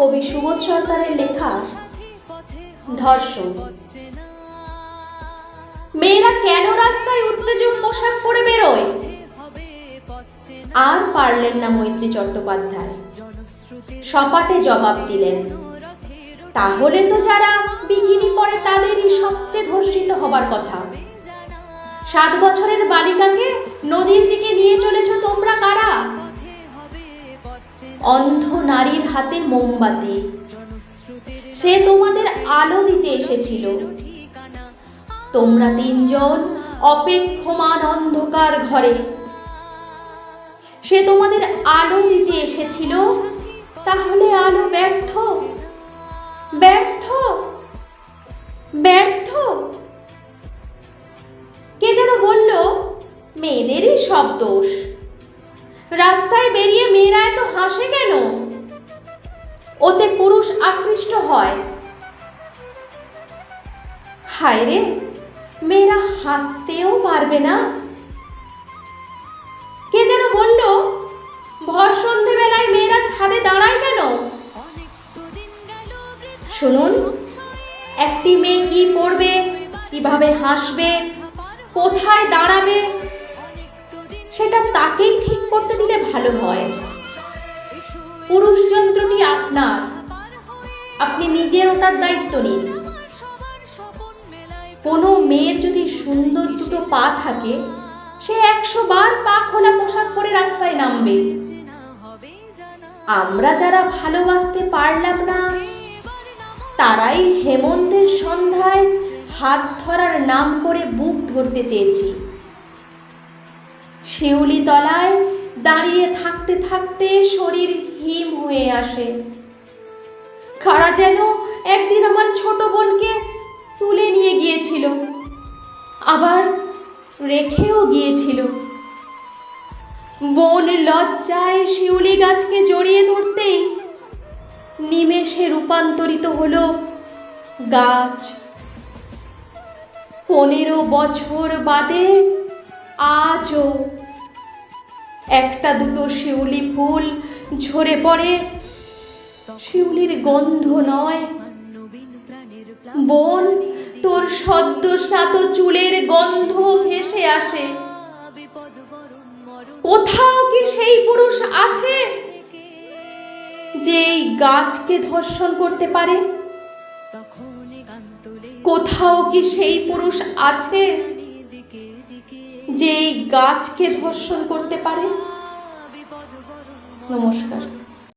কবি সুবোধ সরকারের লেখা ধর্ষণ। মেয়েরা কেন রাস্তায় উত্তেজক পোশাক পরে বেরোয়? আর পারলেন না মৈত্রী চট্টোপাধ্যায়। সপাটে জবাব দিলেন, তাহলে তো যারা বিকিনি পরে তাদেরই সবচেয়ে ধর্ষিত হবার কথা। সাত বছরের বালিকাকে নদীর দিকে নিয়ে চলেছ তোমরা কারা? অন্ধ নারীর হাতে মোমবাতি। সে তোমাদের আলো দিতে এসেছিল। তোমরা তিনজন অপেক্ষমান অন্ধকার ঘরে। সে তোমাদের আলো দিতে এসেছিল। তাহলে আলো ব্যর্থ। ব্যর্থ। ব্যর্থ। কে যেন বলল, মেয়েদেরই সব দোষ। রাস্তায় বেরিয়ে মেয়েরা এত হাসে কেন? ওতে পুরুষ আকৃষ্ট হয়। হায় রে, মেয়েরা হাসতেও পারবে না। কে যেন বলল, ভর সন্ধেবেলায় মেয়েরা ছাদে দাঁড়ায় কেন? শুনুন, একটি মেয়ে কি পড়বে, কীভাবে হাসবে, কোথায় দাঁড়াবে ভালো হয়। পুরুষ যন্ত্রটি আপনার। আপনি নিজের ওটার দায়িত্ব নিন। কোনো মেয়ের যদি সুন্দর দুটো পা থাকে, সে একশো বার পা খোলা পোশাক পরে রাস্তায় নামবে। আমরা যারা ভালোবাসতে পারলাম না, তারাই হেমন্তের সন্ধ্যায় হাত ধরার নাম করে বুক ধরতে চেয়েছি। শিউলি তলায় দাঁড়িয়ে থাকতে থাকতে শরীর হিম হয়ে আসে। খাড়া যেন একদিন আমার ছোট বোনকে তুলে নিয়ে গিয়েছিল। আবার রেখেও গিয়েছিল। বোন লজ্জায় শিউলি গাছকে জড়িয়ে ধরতেই নিমেষে রূপান্তরিত হলো গাছ। পনেরো বছর বাদে আজও একটা দুটো শিউলি ফুল ঝরে পড়ে। শিউলির গন্ধ নয়। বোন, তোর সদ্য স্নাত চুলের গন্ধ ভেসে আসে। কোথাও কি সেই পুরুষ আছে যে এই গাছকে ধর্ষণ করতে পারে? কোথাও কি সেই পুরুষ আছে যে এই গাছকে ধর্ষণ করতে পারে? নমস্কার।